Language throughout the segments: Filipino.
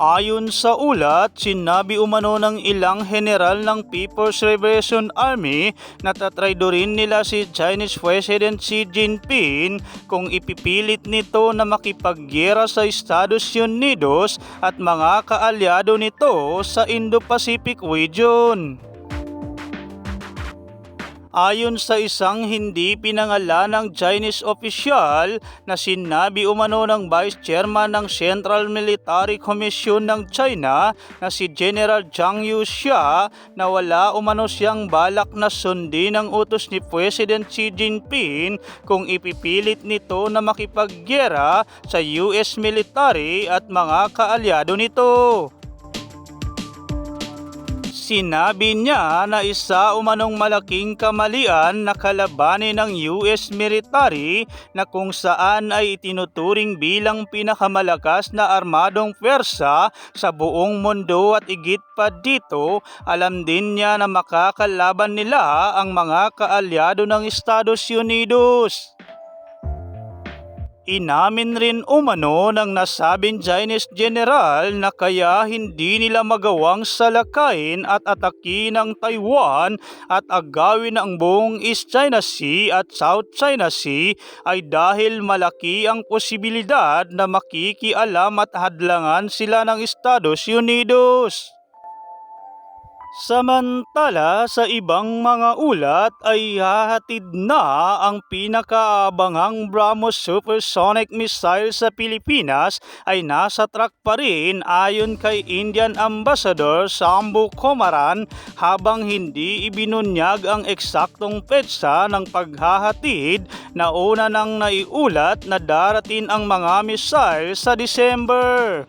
Ayon sa ulat, sinabi umano ng ilang general ng People's Liberation Army na tatraydorin nila si Chinese President Xi Jinping kung ipipilit nito na makipagyera sa Estados Unidos at mga kaalyado nito sa Indo-Pacific region. Ayon sa isang hindi pinangalan ng Chinese official na sinabi umano ng Vice Chairman ng Central Military Commission ng China na si General Zhang Yuxia na wala umano siyang balak na sundin ang utos ni President Xi Jinping kung ipipilit nito na makipagyera sa US military at mga kaalyado nito. Sinabi niya na isa umanong malaking kamalian na kalabanin ng US military na kung saan ay itinuturing bilang pinakamalakas na armadong pwersa sa buong mundo at igit pa dito, alam din niya na makakalaban nila ang mga kaalyado ng Estados Unidos. Inamin rin umano ng nasabing Chinese general na kaya hindi nila magawang salakayin at atakin ang Taiwan at agawin ang buong East China Sea at South China Sea ay dahil malaki ang posibilidad na makikialam at hadlangan sila ng Estados Unidos. Samantala sa ibang mga ulat ay hahatid na ang pinakaabangang BrahMos supersonic missile sa Pilipinas ay nasa track pa rin ayon kay Indian Ambassador Sambu Komaran habang hindi ibinunyag ang eksaktong petsa ng paghahatid na una nang naiulat na darating ang mga missile sa December.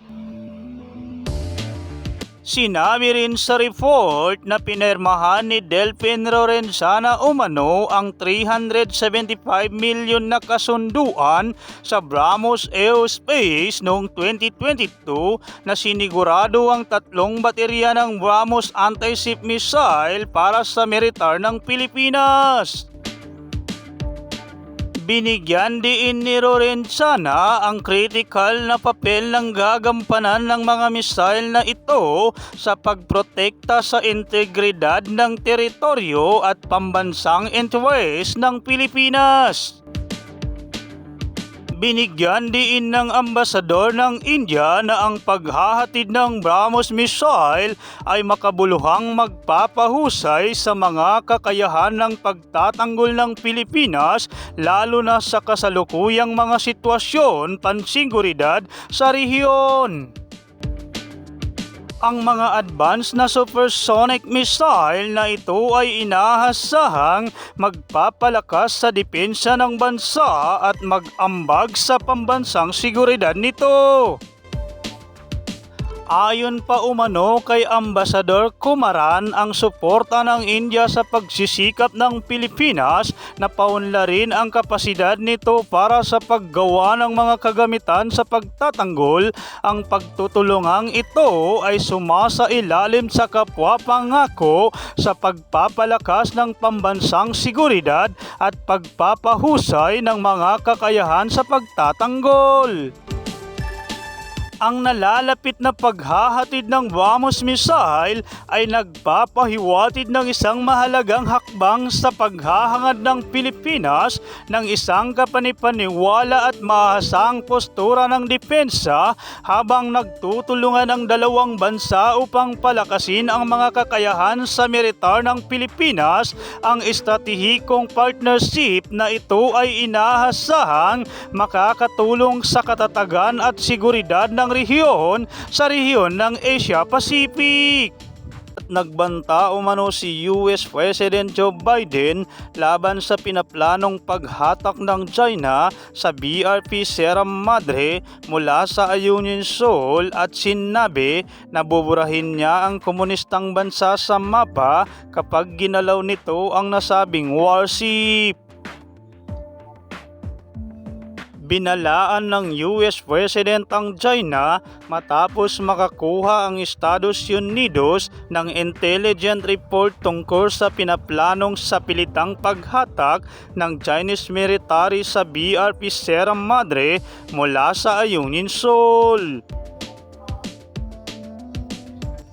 Sinabi rin sa report na pinermahan ni Delphin Lorenzana umano ang 375 milyon na kasunduan sa Brahmos Aerospace noong 2022 na sinigurado ang tatlong baterya ng Brahmos anti-ship missile para sa militar ng Pilipinas. Binigyan din ni Lorenzana ang critical na papel ng gagampanan ng mga missile na ito sa pagprotekta sa integridad ng teritoryo at pambansang interest ng Pilipinas. Binigyan din ng ambasador ng India na ang paghahatid ng BrahMos missile ay makabuluhang magpapahusay sa mga kakayahan ng pagtatanggol ng Pilipinas lalo na sa kasalukuyang mga sitwasyon pansiguridad sa rehiyon ang mga advanced na supersonic missile na ito ay inaasahang magpapalakas sa depensa ng bansa at mag-ambag sa pambansang seguridad nito. Ayon pa umano kay Ambasador Kumaran ang suporta ng India sa pagsisikap ng Pilipinas na paunlarin ang kapasidad nito para sa paggawa ng mga kagamitan sa pagtatanggol. Ang pagtutulungang ito ay sumasa ilalim sa kapwa pangako sa pagpapalakas ng pambansang seguridad at pagpapahusay ng mga kakayahan sa pagtatanggol ang nalalapit na paghahatid ng BrahMos missile ay nagpapahiwatid ng isang mahalagang hakbang sa paghahangad ng Pilipinas ng isang kapanipaniwala at mahasang postura ng depensa habang nagtutulungan ang dalawang bansa upang palakasin ang mga kakayahan sa militar ng Pilipinas. Ang estratehikong partnership na ito ay inahasahang makakatulong sa katatagan at seguridad ng rehiyon sa rehiyon ng Asia Pacific. At nagbanta umano si US President Joe Biden laban sa pinaplanong paghatak ng China sa BRP Sierra Madre mula sa Ayungin Seoul at sinabi na buburahin niya ang komunistang bansa sa mapa kapag ginalaw nito ang nasabing warship. Binalaan ng US President ang China matapos makakuha ang Estados Unidos ng intelligent report tungkol sa pinaplanong sapilitang paghatak ng Chinese military sa BRP Sierra Madre mula sa Ayungin Seoul.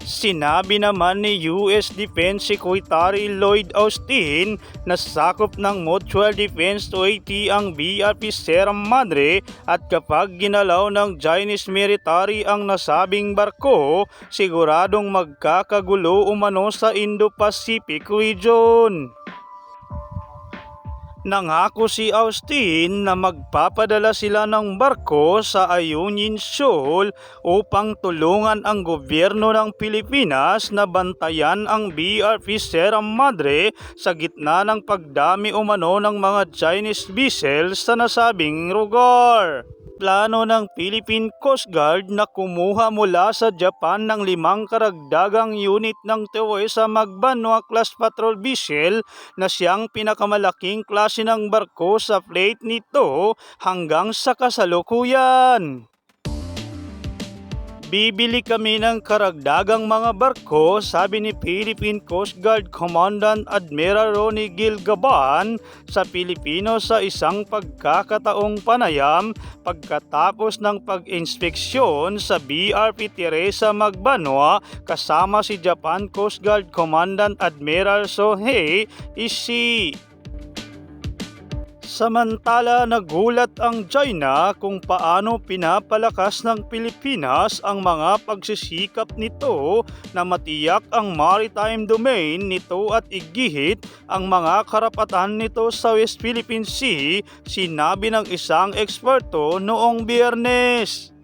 Sinabi naman ni US Defense Secretary Lloyd Austin na sakop ng Mutual Defense Treaty ang BRP Sierra Madre at kapag ginalaw ng Chinese military ang nasabing barko, siguradong magkakagulo umano sa Indo-Pacific region. Nangako si Austin na magpapadala sila ng barko sa Ayungin Shoal upang tulungan ang gobyerno ng Pilipinas na bantayan ang BRP Sierra Madre sa gitna ng pagdami umano ng mga Chinese vessels sa nasabing lugar plano ng Philippine Coast Guard na kumuha mula sa Japan ng limang karagdagang unit ng Teresa Magbanwa class patrol vessel na siyang pinakamalaking klase ng barko sa fleet nito hanggang sa kasalukuyan. Bibili kami ng karagdagang mga barko, sabi ni Philippine Coast Guard Commandant Admiral Ronnie Gilgaban sa Pilipino sa isang pagkakataong panayam pagkatapos ng pag-inspeksyon sa BRP Teresa Magbanwa kasama si Japan Coast Guard Commandant Admiral Sohei Ishii. Samantala nagulat ang China kung paano pinapalakas ng Pilipinas ang mga pagsisikap nito na matiyak ang maritime domain nito at igihit ang mga karapatan nito sa West Philippine Sea, sinabi ng isang eksperto noong biyernes.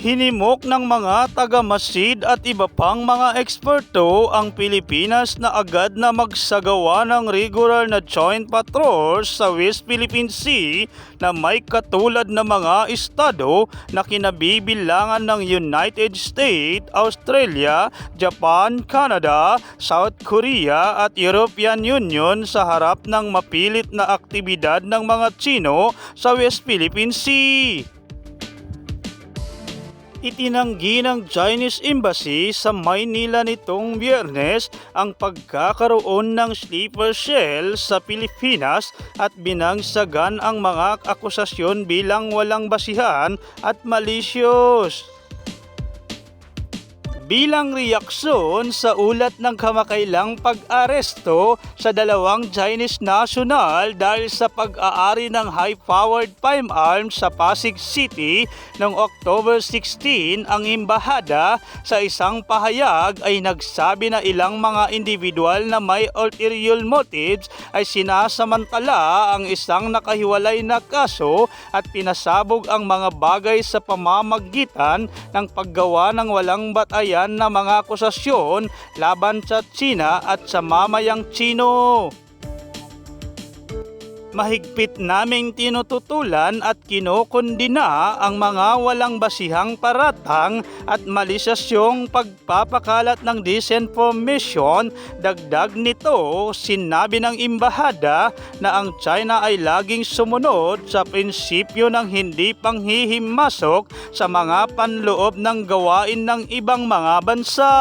Hinimok ng mga taga-masid at iba pang mga eksperto ang Pilipinas na agad na magsagawa ng regular na joint patrols sa West Philippine Sea na may katulad na mga estado na kinabibilangan ng United States, Australia, Japan, Canada, South Korea at European Union sa harap ng mapilit na aktibidad ng mga Chino sa West Philippine Sea. Itinanggi ng Chinese Embassy sa Maynila nitong biyernes ang pagkakaroon ng sleeper cell sa Pilipinas at binangsagan ang mga akusasyon bilang walang basihan at malicious bilang reaksyon sa ulat ng kamakailang pag-aresto sa dalawang Chinese national dahil sa pag-aari ng high-powered firearms sa Pasig City noong October 16 ang imbahada sa isang pahayag ay nagsabi na ilang mga individual na may ulterior motives ay sinasamantala ang isang nakahiwalay na kaso at pinasabog ang mga bagay sa pamamagitan ng paggawa ng walang batayan na mga akusasyon laban sa China at sa mamayang Chino. Mahigpit naming tinututulan at kinokondina ang mga walang basihang paratang at malisasyong pagpapakalat ng disinformation. Dagdag nito, sinabi ng imbahada na ang China ay laging sumunod sa prinsipyo ng hindi panghihimasok sa mga panloob ng gawain ng ibang mga bansa.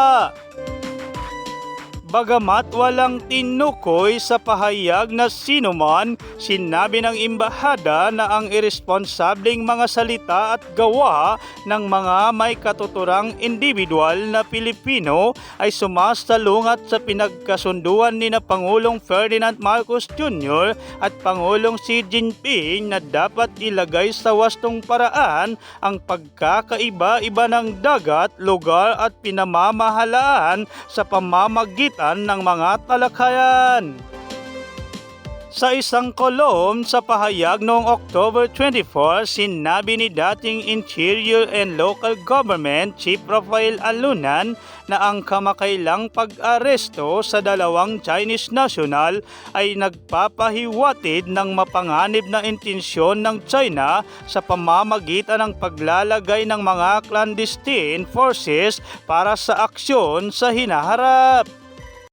Bagamat walang tinukoy sa pahayag na sino man, sinabi ng imbahada na ang irresponsableng mga salita at gawa ng mga may katuturang individual na Pilipino ay sumasalungat sa pinagkasunduan ni na Pangulong Ferdinand Marcos Jr. at Pangulong Xi Jinping na dapat ilagay sa wastong paraan ang pagkakaiba-iba ng dagat, lugar at pinamamahalaan sa pamamagitan ng mga talakayan. Sa isang kolom sa pahayag noong October 24, sinabi ni dating Interior and Local Government Chief Rafael Alunan na ang kamakailang pag-aresto sa dalawang Chinese national ay nagpapahiwatid ng mapanganib na intensyon ng China sa pamamagitan ng paglalagay ng mga clandestine forces para sa aksyon sa hinaharap.